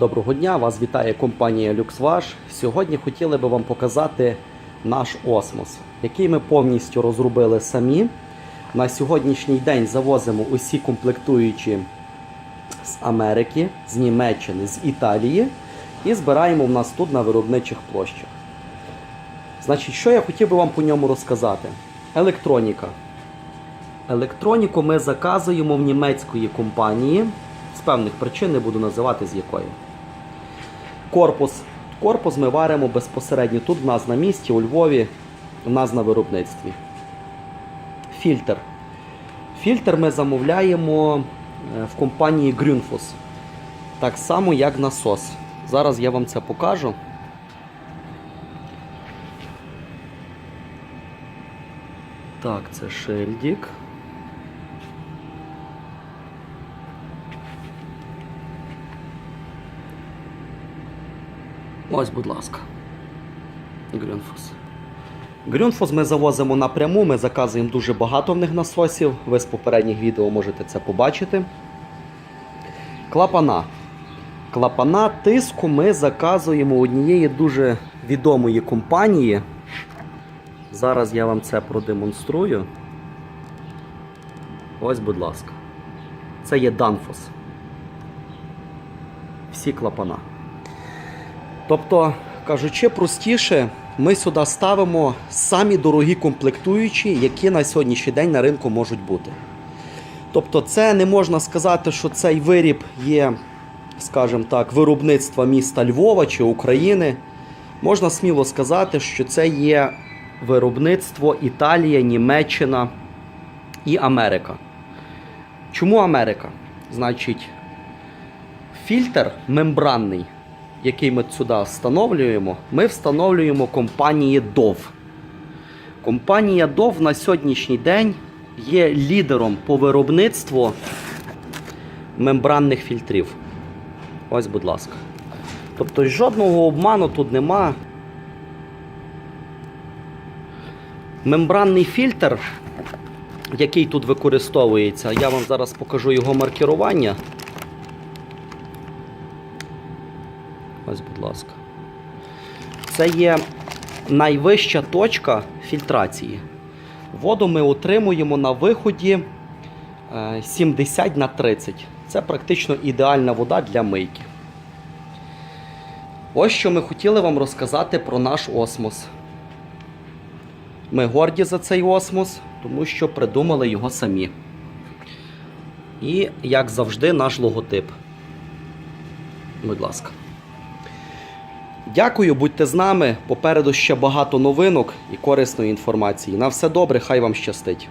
Доброго дня, вас вітає компанія LuxWash. Сьогодні хотіли би вам показати наш осмос, який ми повністю розробили самі. На сьогоднішній день завозимо усі комплектуючі з Америки, з Німеччини, з Італії і збираємо в нас тут на виробничих площах. Значить, що я хотів би вам по ньому розказати? Електроніка. Електроніку ми заказуємо в німецької компанії. З певних причин не буду називати з якої. Корпус. Корпус ми варимо безпосередньо тут в нас на місці, у Львові, у нас на виробництві. Фільтр. Фільтр ми замовляємо е, в компанії Grünfuss. Так само, як насос. Зараз я вам це покажу. Так, це шильдик. Ось, будь ласка. Грюнфус. Грюнфус ми завозимо напряму, ми заказуємо дуже багато в них насосів. Ви з попередніх відео можете це побачити. Клапана. Клапана тиску ми заказуємо однієї дуже відомої компанії. Зараз я вам це продемонструю. Ось, будь ласка. Це є Danfoss. Всі клапана. Тобто, кажучи простіше, ми сюди ставимо самі дорогі комплектуючі, які на сьогоднішній день на ринку можуть бути. Тобто, це не можна сказати, що цей виріб є, скажімо так, виробництва міста Львова чи України. Можна сміло сказати, що це є виробництво Італія, Німеччина і Америка. Чому Америка? Значить, фільтр мембранний, який ми сюди встановлюємо, ми встановлюємо компанії DOV. Компанія DOV на сьогоднішній день є лідером по виробництву мембранних фільтрів. Ось, будь ласка. Тобто жодного обману тут нема. Мембранний фільтр, який тут використовується, я вам зараз покажу його маркірування. Ось, будь ласка. Це є найвища точка фільтрації. Воду ми отримуємо на виході е, 70 на 30. Це практично ідеальна вода для мийки. Ось що ми хотіли вам розказати про наш осмос. Ми горді за цей осмос, тому що придумали його самі. І, як завжди, наш логотип. Будь ласка. Дякую, будьте з нами. Попереду ще багато новинок і корисної інформації. На все добре, хай вам щастить.